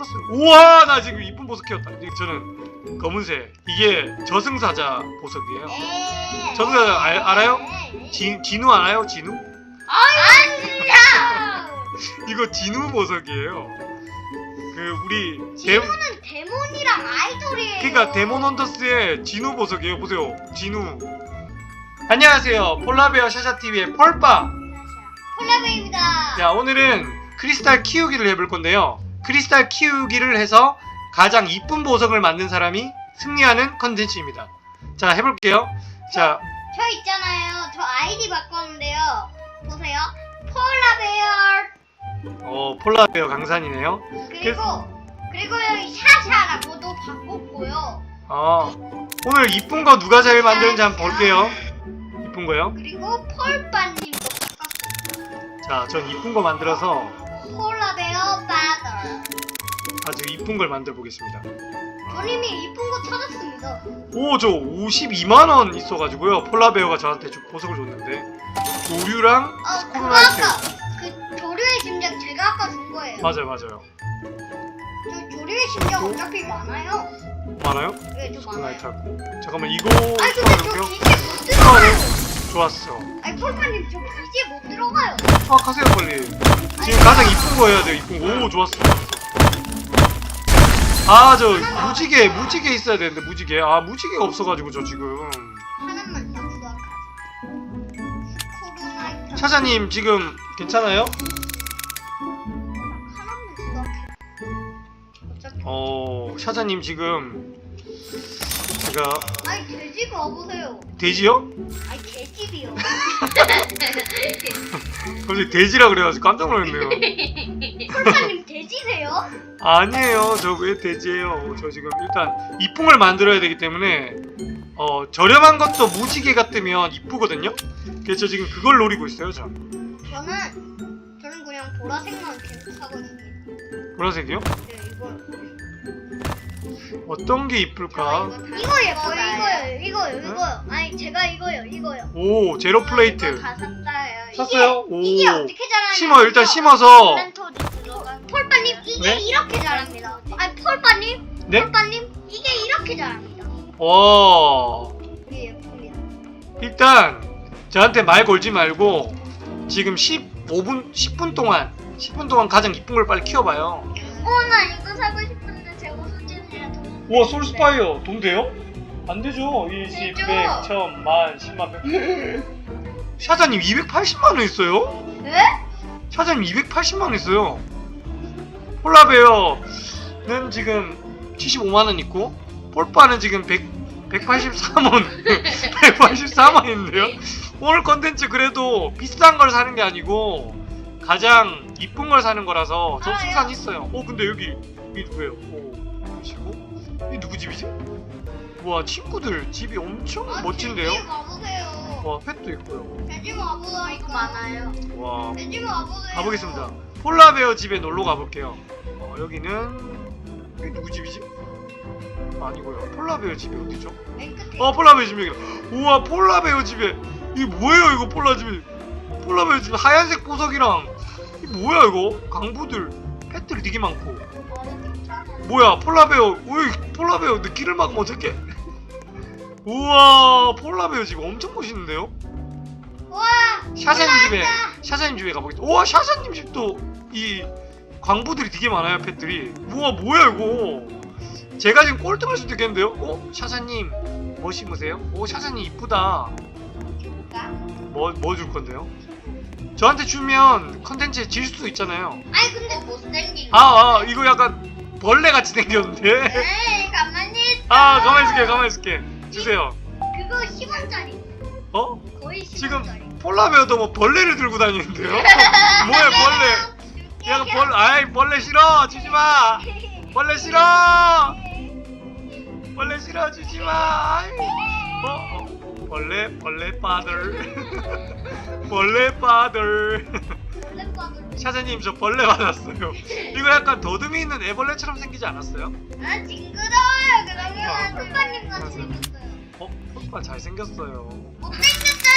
플러스. 우와 나 지금 이쁜 보석 키웠다. 저는 검은색. 이게 저승사자 보석이에요. 에이. 저승사자 알, 알아요? 에이. 지, 진우 알아요? 진우? 아니야. 이거 진우 보석이에요. 그 우리 데, 진우는 데몬이랑 아이돌이에요. 그러니까 데몬 헌터스의 진우 보석이에요. 보세요. 진우. 안녕하세요. 폴라베어 샤샤TV의 펄빠. 폴라베입니다. 자, 오늘은 크리스탈 키우기를 해볼 건데요. 크리스탈 키우기를 해서 가장 이쁜 보석을 만든 사람이 승리하는 컨텐츠입니다. 자, 해볼게요. 자, 저 있잖아요. 저 아이디 바꿨는데요. 보세요. 폴라베어. 어, 폴라베어 강산이네요. 그리고 그리고 여기 샤샤라고도 바꿨고요. 어, 오늘 이쁜 거 누가 제일 만드는지 한번 볼게요. 이쁜 거요? 그리고 폴빠님도 바꿨어요. 자, 전 이쁜 거 만들어서 폴라베어 바더. 아주 이쁜 걸 만들어 보겠습니다. 저 이미 이쁜 거 찾았습니다. 오, 저 52만 원 있어가지고요. 폴라베어가 저한테 좀 보석을 줬는데. 조류랑 어, 그거 스코라이트. 아까 그 조류의 심장 제가 아까 준 거예요. 맞아요, 맞아요. 저 조류의 심장 어차피 많아요. 많아요? 네, 저 많아요. 스코라이트 하고. 잠깐만, 이거 아니 근데 저 넣어볼게요. 기지에 못 들어가요. 좋았어. 아니 폴파님 저 기지에 못 들어가요. 아, 가세요, 빨리. 지금 가장 이쁜 거 해야 돼요, 이쁜 거. 오, 좋았어. 아, 저, 무지개, 무지개 있어야 되는데, 무지개. 아, 무지개가 없어가지고, 저 지금. 하나만. 차자님, 지금 괜찮아요? 하나만. 어, 샤자님 지금, 제가, 아니 돼지가 와보세요. 돼지요? 아니 돼지비요. 갑자기 돼지라 그래가지고 깜짝 놀랐네요. 폴파님 돼지세요? 아니에요. 저 왜 돼지예요? 저 지금 일단 이쁨을 만들어야 되기 때문에 어 저렴한 것도 무지개가 뜨면 이쁘거든요. 그래서 저 지금 그걸 노리고 있어요. 저 저는 저는 그냥 보라색만 계속 있습니다. 보라색이요? 네 이거. 어떤 게 이쁠까? 이거 예뻐요. 이거요. 이거요. 이거요. 아니 제가 이거요. 이거요. 오 제로 플레이트 다 샀어요. 샀어요? 이게, 이게 오. 어떻게 자라냐? 심어 일단 심어서 폴빠님 이게 네? 이렇게 자랍니다. 아니 폴빠님, 네? 폴빠님 이게 이렇게 자랍니다. 와 이게 예쁩니다. 일단 저한테 말 걸지 말고 지금 15분 10분 동안 10분 동안 가장 이쁜 걸 빨리 키워봐요. 어나 이거 사고 돈. 우와 솔스파이어 돈 돼요? 안 되죠 20, 되죠. 100, 1000, 만, 10만, 100 샤자님 280만 원 있어요? 네? 샤자님 280만 원 있어요 폴라베어는 지금 75만 원 있고 폴빠는 지금 100, 183원 184만인데요 오늘 컨텐츠 그래도 비싼 걸 사는 게 아니고 가장 이쁜 걸 사는 거라서 저 아, 승산 예. 있어요 어 근데 여기 이 누구예요? 오 누구시고? 이 누구 집이지? 와 친구들 집이 엄청 아, 멋진데요? 돼지. 와 펫도 있고요 돼지 와보세요. 이거 많아요. 와 돼지 와보세요. 가보겠습니다 폴라베어 집에 놀러 가볼게요 어, 여기는 이게 누구 집이지? 아니고요 폴라베어 집이 어디죠? 맨 끝에. 어 폴라베어 집이 여기다 우와 폴라베어 집에 이게 뭐예요 이거 폴라 집이 폴라베어 집에 하얀색 보석이랑 이 뭐야 이거 강부들 펫들이 되게 많고. 뭐야 폴라베어 우이 폴라베어 내 길을 막으면 어떡해 우와 폴라베어 집 엄청 멋있는데요 와. 샤샤님 집에. 샤샤님 집에 가보겠습니다 우와 샤샤님 집도 이 광부들이 되게 많아요 펫들이 우와 뭐야 이거 제가 지금 꼴등할 수도 있겠는데요 어? 샤샤님 뭐 심으세요? 오 샤샤님 이쁘다? 뭐 뭐 줄 건데요? 저한테 주면 컨텐츠에 질 수도 있잖아요 아니 근데 못생긴. 아 아 이거 약간 벌레 같이 생겼는데 에이 가만히 있어. 아 가만히 있을게 가만히 있을게 주세요 그거 10원짜리. 어? 거의 10원짜리. 지금 폴라베어도 뭐 벌레를 들고 다니는데요? 뭐야 벌레 야 벌, 아이 벌레 싫어 주지마 벌레 싫어 벌레 싫어 주지마. 어, 어 벌레 벌레 빠들 벌레 빠들 샤자님 저 벌레 받았어요 이거 약간 더듬이 있는 애벌레처럼 생기지 않았어요? 아 징그러워요. 그러면 폴빠님 같이 생겼어요. 어? 오빠 잘생겼어요 못생겼어요.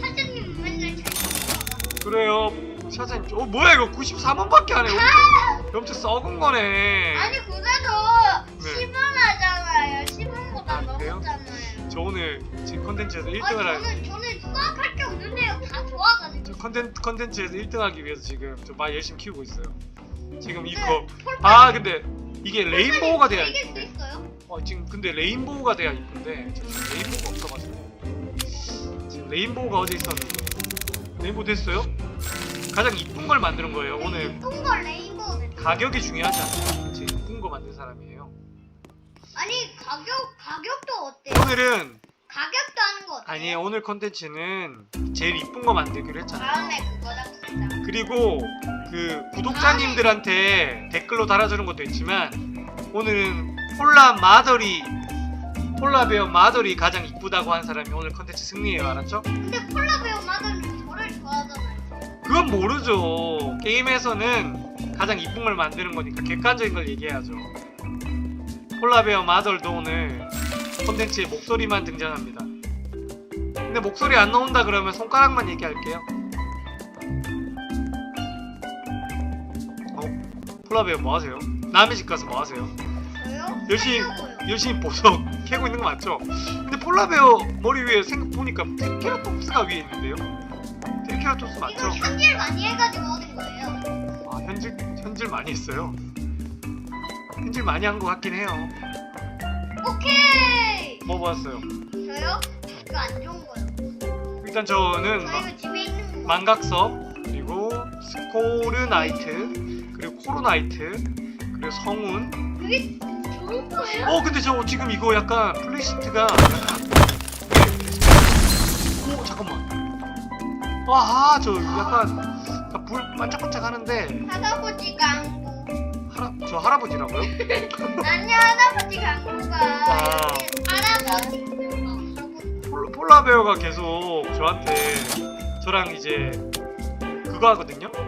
사장님 맨날 잘생겼어. 그래요 샤자님 어 뭐야 이거 94만밖에 안 해. 엄청 썩은 거네. 아니 그래도 네. 10원 하잖아요. 10원보다 아, 그래요? 넘었잖아요. 저 오늘 지금 컨텐츠에서 1등을 아니 할 저는 저는 수학할 게 없는데요. 다 좋아가지고. 저 컨텐츠 컨텐츠에서 1등하기 위해서 지금 좀 많이 열심히 키우고 있어요. 지금 네, 이거 아 근데 이게 레인보우가 돼야 이길 수 있어요? 어, 지금 근데 레인보우가 돼야 이쁜데 저 지금 레인보우가 없어가지고 지금 레인보우가 어디 있었는데 레인보우 됐어요? 가장 이쁜 걸 만드는 거예요 오늘 이쁜 걸 레인보우. 가격이 중요하지 않아요 제일 이쁜 거 만든 사람이에요 아니 가격 가격도 어때요? 오늘은 가격도 하는 거 어때요? 아니에요 오늘 컨텐츠는 제일 이쁜 거 만들기로 했잖아요 다음에 그거 잡시다. 그리고 그 구독자님들한테 댓글로 달아주는 것도 있지만 오늘은 폴라 마더리 폴라 베어 마더리 가장 이쁘다고 한 사람이 오늘 컨텐츠 승리예요 알았죠? 근데 콜라 배우 마들은 저를 좋아하잖아요. 그건 모르죠 게임에서는 가장 이쁜 걸 만드는 거니까 객관적인 걸 얘기해야죠 폴라 베어 마더도 오늘 컨텐츠에 목소리만 등장합니다 근데 목소리 안 나온다 그러면 손가락만 얘기할게요 어? 폴라 베어 뭐 하세요? 남의 집 가서 뭐 하세요? 저요? 열심히. 열심히 보석 캐고 있는 거 맞죠? 근데 폴라베어 머리 위에 생각 보니까 트리케라톱스가 위에 있는데요? 트리케라톱스 이거 맞죠? 현질 많이 해가지고 얻은 거예요. 아 현질 현질 많이 했어요. 현질 많이 한거 같긴 해요. 오케이. 뭐 봤어요? 저요? 그거 안 좋은 거요. 일단 저는 저 마- 이거 집에 있는 거. 망각석 그리고 스코르나이트 그리고 코로나이트 그리고 성운. 그게 좋은 거예요? 어 근데 저 지금 이거 약간 플레이시트가 약간 오 잠깐만. 와저 약간 불 반짝반짝 하는데 할아버지 강구. 할아 저 할아버지라고요? 아니 할아버지 강구가 아. 할아버지. 폴- 폴라베어가 계속 저한테 저랑 이제 그거 하거든요. 그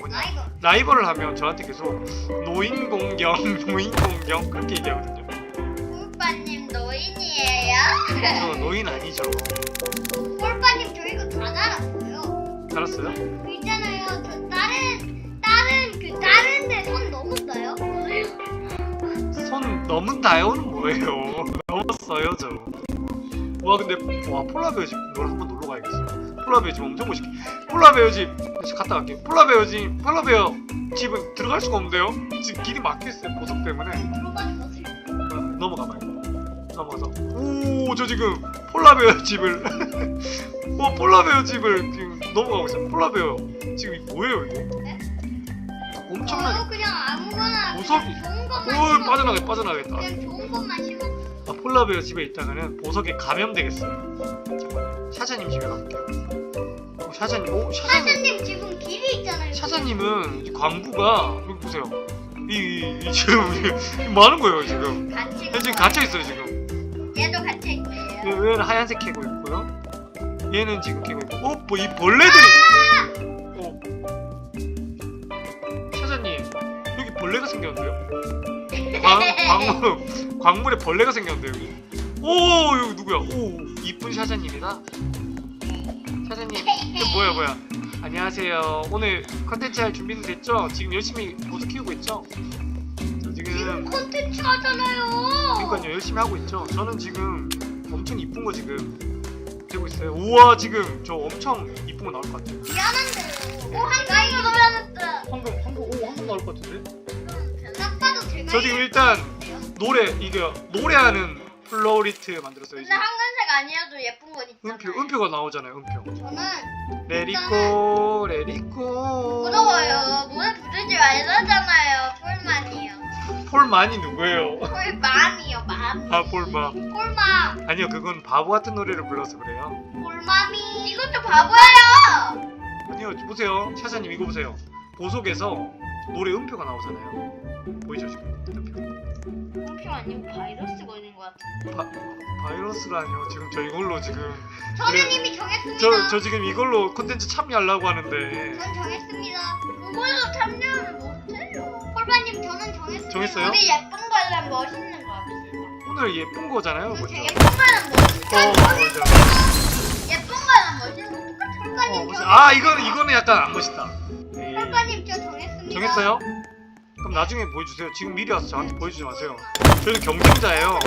뭐냐 아이고. 라이벌을 하면 저한테 계속 노인 공경, 노인 공경 그렇게 얘기하거든요. 폴빠님 노인이에요? 저 노인 아니죠. 폴빠님 저 이거 다 달았어요. 알았어요? 그 있잖아요. 저 다른 다른데 손 넘었어요? 손 넘은다요는 뭐예요? 넘었어요 저. 와 근데 와 폴라베어 집놀 한번 놀러 가야겠어요. 폴라베어 집 엄청 멋있게. 폴라베어 집 다시 갔다 갈게요. 폴라베어 집 폴라베어 집은 들어갈 수가 없는데요. 지금 길이 막혀 있어요 보석 때문에. 넘어가 봐요. 넘어가서 오 저 지금 폴라베어 집을 어 폴라베어 집을 지금 넘어가고 있어요. 폴라베어 지금 이게 뭐예요 이거? 네? 엄청나게. 저요 그냥 아무거나 보석이- 그냥 좋은 것만 오 심어. 빠져나가 빠져나가겠다. 그냥 좋은 것만 심어. 아, 폴라베어 집에 있다가는 보석에 감염되겠어요. 잠깐만요. 샤자님 집에 가볼게요. 어, 샤자님, 오 샤자님. 사장님 지금 길이 있잖아요. 샤자님은 이 광부가 여기 보세요. 이, 이, 이 지금 이 많은 거예요 지금. 같이. 얘 지금 갇혀 있어요 지금. 얘도 갇혀 있어요. 얘, 얘는 하얀색 캐고 있고요. 얘는 지금 캐고 있고. 어, 뭐이 벌레들이. 샤자님 여기 벌레가 생겼는데요? 광, 광물, 광물에 벌레가 생겼는데 여기. 오 여기 누구야? 오 이쁜 샤자님이다. 샤자님 이거 뭐야 뭐야? 안녕하세요. 오늘 컨텐츠 할 준비는 됐죠? 지금 열심히 보수 키우고 있죠? 저 지금 지금 콘텐츠 하잖아요. 그러니까요 열심히 하고 있죠. 저는 지금 엄청 이쁜 거 지금 되고 있어요. 우와 지금 저 엄청 이쁜 거 나올 것 같아요. 미안한데 이거 노래했다. 황금 황금 오 황금 나올 것 같은데? 봐도 저 지금 일단. 노래 이게 노래하는 플로리트 만들었어요. 근데 지금. 황금색 아니어도 예쁜 건 있잖아요. 음표 음표가 나오잖아요. 음표. 저는 레리코 레리코. 부러워요. 노래 부르지 말라잖아요. 폴만이요. 폴만이 누구예요? 폴맘이요, 맘. 아 폴맘. 폴맘. 아니요 그건 바보 같은 노래를 불러서 그래요. 폴맘이. 이것도 바보예요. 아니요 보세요 샤샤님 이거 보세요. 보석에서 노래 음표가 나오잖아요. 보이죠 지금 음표. 음표 아니고 바이러스 걸린 것 같은데. 바, 바이러스라니요. 지금 저 이걸로 지금 그래. 이미 정했습니다. 저, 저 지금 이걸로 콘텐츠 참여하려고 하는데 전 정했습니다. 그걸로 참여를 못해요. 폴바님 저는 정했습니다. 정했어요? 우리 예쁜 걸로 멋있는 거 합시다. 오늘 예쁜 거잖아요. 저 뭐죠? 예쁜 거랑 멋있는 어, 거. 맞 어, 멋있- 아 이거는 이거는 약간 안 멋있다. 에이, 폴파님 저 정했습니다. 정했어요? 그럼 나중에 보여주세요. 지금 미리 와서 저한테 보여주지 마세요. 저희는 경쟁자예요.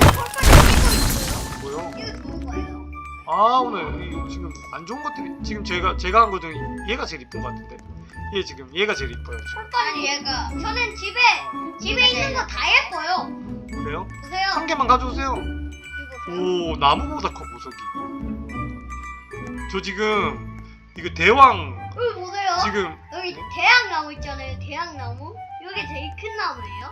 뭐요? 이거 이거 좋은 거예요. 아 오늘 이- 지금 안 좋은 것들이 지금 제가 제가 한 거 중에 얘가 제일 이쁜 것 같은데 얘 지금 얘가 제일 이뻐요. 지금. 폴파님 얘가 저는 집에 집에 있는 거 다 예뻐요. 그래요? 보세요. 한 개만 가져오세요. 이거 오 나무보다 커 보석이. 저 지금 이거 대왕 여기 보세요. 지금 여기 대학 나무 있잖아요. 대학 나무. 여기 제일 큰 나무예요.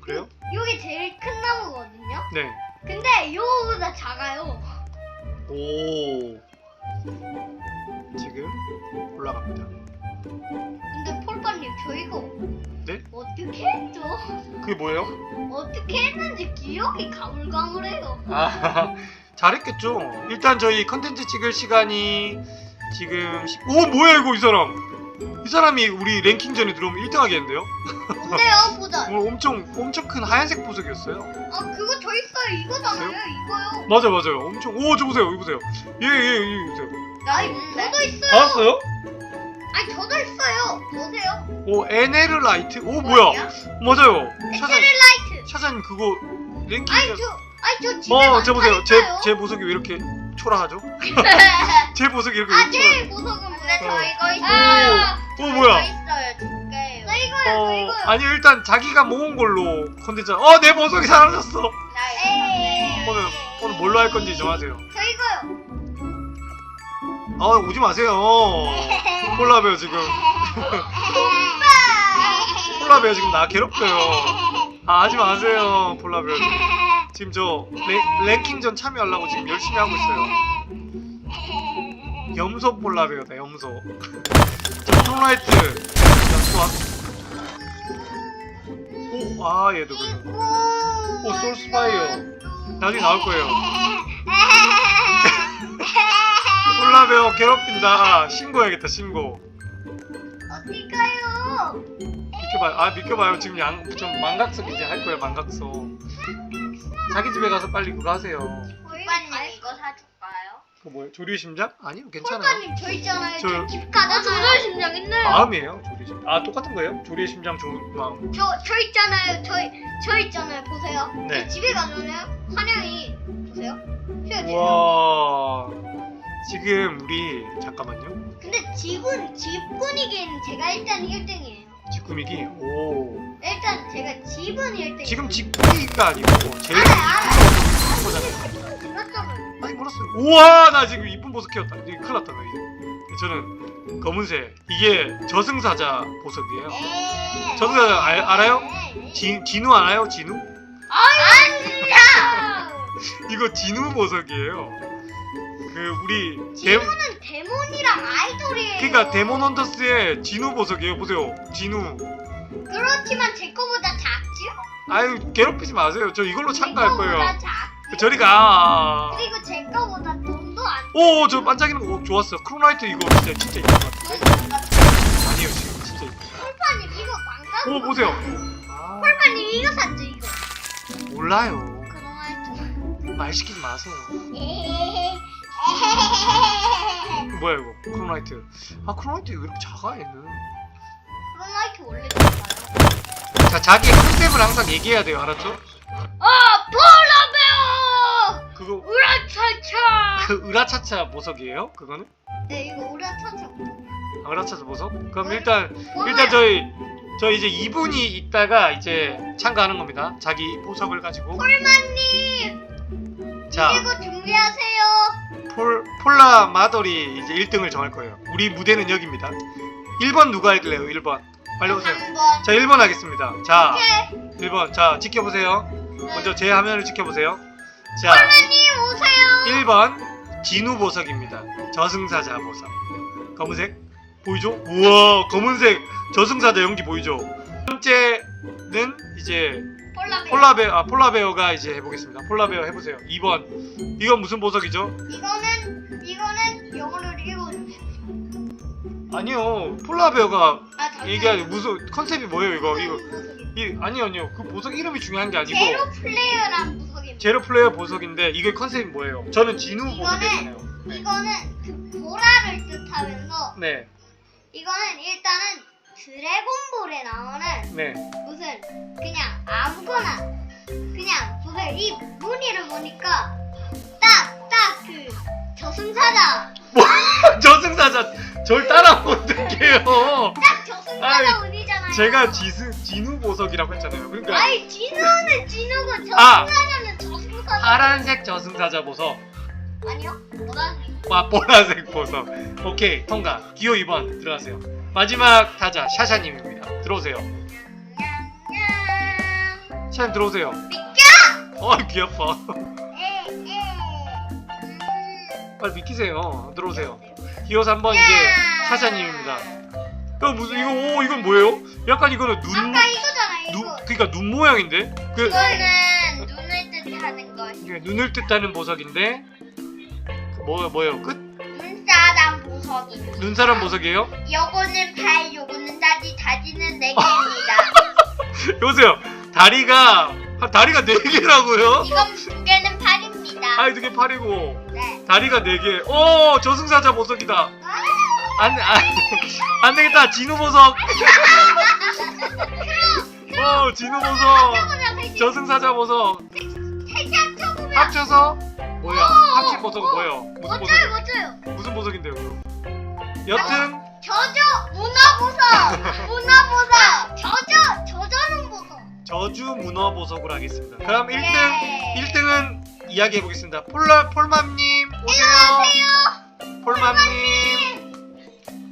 그래요? 여기 제일 큰 나무거든요. 네. 근데 요거보다 작아요. 오 지금 올라갑니다. 근데 폴파님 저 이거 네? 어떻게 했죠? 그게 뭐예요? 어떻게 했는지 기억이 가물가물해요. 아 잘했겠죠. 일단 저희 컨텐츠 찍을 시간이 지금 10... 오 뭐야 이거 이 사람 이 사람이 우리 랭킹전에 들어오면 1등 하겠는데요? 뭔데요? 보자. 오늘 엄청 엄청 큰 하얀색 보석이었어요. 아 그거 저 있어요. 이거잖아요. 이거요. 맞아 맞아요. 엄청 오 저 보세요. 이거 보세요. 예예예 보세요. 아니 저도 있어요. 알았어요? 아니 저도 있어요. 보세요. 오 에네르라이트. 오 뭐야? 맞아요. 차장 에스레라이트. 차장 그거 아니 랭킹전. 저 아니 저 집에 어, 저 보세요. 제, 많다니까요. 제 보석이 왜 이렇게 초라하죠? 제 보석이 이렇게 아? 제 보석은 근데 저 이거 있어요. 오, 뭐야? 있어요. 두 개요. 저 이거요. 저 어, 이거요. 아니 일단 자기가 모은 걸로 컨텐츠. 어, 내 보석이 사라졌어. 에이. 오늘 오늘 뭘로 할 건지 정하세요. 저 이거요. 어, 오지 마세요. 폴라베어 지금 폴라베어 지금 나 괴롭혀요. 아, 하지 마세요, 폴라베어. 지금 저 랭, 랭킹전 참여하려고 지금 열심히 하고 있어요. 염소 폴라베어다, 염소. 자, 톰라이트. 자, 좋아. 오, 아, 얘도 그래. 오, 솔스파이어. 나중에 나올 거예요. 폴라베어 괴롭힌다. 신고해야겠다, 신고. 어디 가요? 비켜봐요. 아, 비켜봐요. 지금 양, 좀 망각석 이제 할 거예요, 망각석. 자기 집에 가서 빨리 그거 하세요. 오빠님 이거 사줄까요? 그거 뭐예요? 조류 심장? 아니요, 괜찮아요. 폴파님 저 있잖아요. 저- 저집 가잖아요. 심장 있네요. 마음이에요, 조류 심장. 아, 똑같은 거예요? 조류의 심장 좋은 마음. 저, 저 있잖아요. 저, 저 있잖아요. 보세요. 네. 저 집에 가잖아요. 환영이 보세요. 휘어지요. 우와. 지금 우리, 잠깐만요. 근데 집은 집 분위기는 제가 일단 1등이에요. 집 꾸미기. 오. 일단 제가 집은 1등. 지금 집 꾸미기가 아니고, 제일 알아. 이쁜 거잖아요. 그렇잖아요. 아니 몰랐어요. 우와 나 지금 이쁜 보석 키웠다. 이거 큰일 났다 나 이제. 저는 검은색. 이게 저승사자 보석이에요. 에이. 저승사자 알, 알아요? 에이. 지, 진우 알아요? 진우? 아유 진짜. 이거 진우 보석이에요. 그 우리 데, 진우는 데몬이랑 아이돌이에요. 그러니까 데몬 헌터스의 진우 보석이에요. 보세요. 진우. 그렇지만 제 거보다 작죠? 아유 괴롭히지 마세요. 저 이걸로 참가할 거예요. 작죠? 저리 가. 그리고 제 거보다 돈도 안. 오, 저 반짝이는 거 좋았어. 크로나이트 이거 진짜 진짜 이쁜 것 같은데. 아니에요, 지금 진짜 이쁜. 폴파님 이거 망가? 오, 보세요. 아, 폴파님 이거 샀죠 이거. 몰라요. 그동안 말 시키지 마세요. 에헤헤헤. 뭐야 이거? 크로나이트. 아, 크로나이트 왜 이렇게 작아 얘는? 크로마이트 원래 좋아요. 자, 자기의 컨셉을 항상 얘기해야 돼요, 알았죠? 아 폴라베어! 그거 우라차차! 그 으라차차 보석이에요? 그거는? 네 이거 우라차차. 아, 으라차차 보석? 그럼 일단 일단 저희 저 이제 2분이 있다가 이제 참가하는 겁니다. 자기 보석을 가지고. 폴마님 자, 이거 준비하세요. 폴 폴라 마더리 이제 1등을 정할 거예요. 우리 무대는 여기입니다. 1번 누가 할래요? 1번. 빨리 오세요. 3번. 자, 1번 하겠습니다. 자, 오케이. 1번. 자, 지켜보세요. 먼저 제 화면을 지켜보세요. 자, 폴마님 오세요. 1번 진우 보석입니다. 저승사자 보석. 검은색 보이죠? 우와, 검은색 저승사자 연기 보이죠? 첫 번째는 이제 폴라베어. 폴라베어, 아, 폴라베어가 이제 해보겠습니다. 폴라베어 해보세요. 2번. 이건 무슨 보석이죠? 이거는 이거는 영어로 읽어주세요. 아니요, 폴라베어가 아 잠시만요. 이게 무슨 컨셉이 뭐예요, 이거? 이거 보석이요. 이, 아니요, 아니요. 그 보석 이름이 중요한 게 아니고 제로 플레이어란 보석입니다. 제로 플레이어 보석인데 이게 컨셉이 뭐예요? 저는 진우 보석이잖아요. 네. 이거는 그 보라를 뜻하는 하면서 네, 이거는 일단은 드래곤볼에 나오는 네. 무슨 그냥 아무거나 그냥 무슨 이 무늬를 보니까 딱 딱 그 저승사자 뭐 저승사자 절 따라하면 어떡해요? 딱 저승사자 아이, 운이잖아요. 제가 지승 진우 보석이라고 했잖아요. 그러니까 아이 진우는 진우고 아. 저승사자는 저승사자 파란색 저승사자 보석, 아니요? 보라색 와 보라색 보석. 오케이 통과. 기호 2번 들어가세요. 마지막 타자 샤샤님입니다. 들어오세요. 냥 샤샤님 들어오세요. 어 음. 빨리 비키세요. 들어오세요. 기호 3번 이제 샤샤님입니다. 어 무슨 이거 오 이건 뭐예요? 약간 이거는 눈, 아까 이거잖아 눈 이거 그러니까 눈 모양인데 그 이거는 눈을 뜻하는 것이 이게 눈을 뜻하는 보석인데 그 뭐 뭐예요? 끝 보석입니다 눈사람 보석이에요? 요거는 팔 요거는 다리 다리는 네 개입니다 여보세요. 다리가 아, 다리가 네 개라고요? 이건 두 개는 팔입니다 아이 두개 팔이고 네 다리가 네 개. 오 저승사자 보석이다. 안, 안, 안 되겠다. 진우 보석. 어 진우 보석. 저승사자 보석. 합쳐서 뭐야? 합친 보석은 뭐예요? 무슨 보석? 멋져요 무슨 보석인데요, 그럼? 여튼 저저 문어보석 문어보석 저저 저저는 보석 저주 문어 보석으로 하겠습니다. 그럼 1등 예. 1등은 이야기해 보겠습니다. 폴라 폴맘님 오세요. 안녕하세요 폴맘님.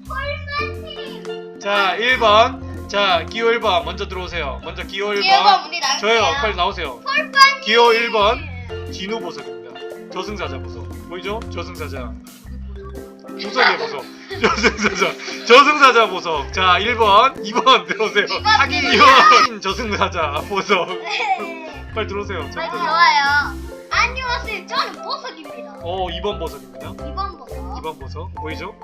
폴마님 자 1번. 자 기호 1번 먼저 들어오세요. 먼저 기호 1번. 기어가 우리 나갈게요 저요 빨리 나오세요. 폴마님 기호 1번 진우 보석입니다. 저승사자 보석. 보이죠? 저승사자. 보석이에요 보석. 저승사자. 저승사자 보석. 자 1번, 2번 들어오세요. 이번 들어오세요. 2번 저승사자 보석. 빨리 들어오세요. 빨리. 좋아요 안녕하세요 저는 보석입니다 어 2번 보석입니다. 2번 보석 2번 보석 보이죠?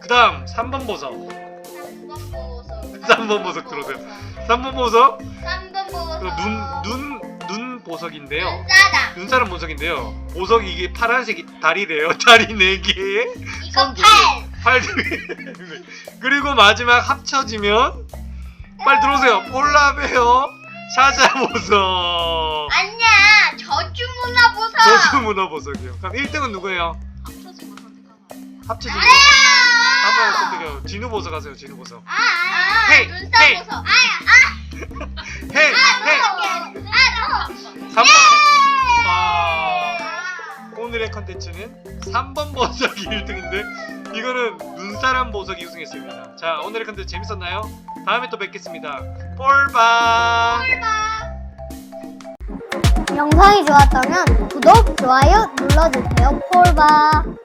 그 다음 3번 보석 3번 보석 3번 보석 들어오세요 3번 보석 3번 보석 그 눈, 눈, 눈 보석인데요. 눈사람. 눈사람 보석인데요. 보석이 이게 파란색이 다리래요. 다리 4개에 이거 손 팔. 팔 2개. 그리고 마지막 합쳐지면 빨리 들어오세요. 폴라베어 샤자 보석. 아니야. 저주 문화 보석. 저수문어 보석이요. 그럼 1등은 누구예요? 합쳐지면 나야 한번 선택해요. 진우 보석 하세요 진우 보석. 아, 아, 헤이, 눈사 헤이. 보석. 아야 헤이 아, 헤이. 아, 너 3번 예! 아, 오늘의 컨텐츠는 3번 보석이 1등인데 이거는 눈사람 보석이 우승했습니다. 자 오늘의 컨텐츠 재밌었나요? 다음에 또 뵙겠습니다. 폴바 영상이 좋았다면 구독, 좋아요 눌러주세요. 폴바.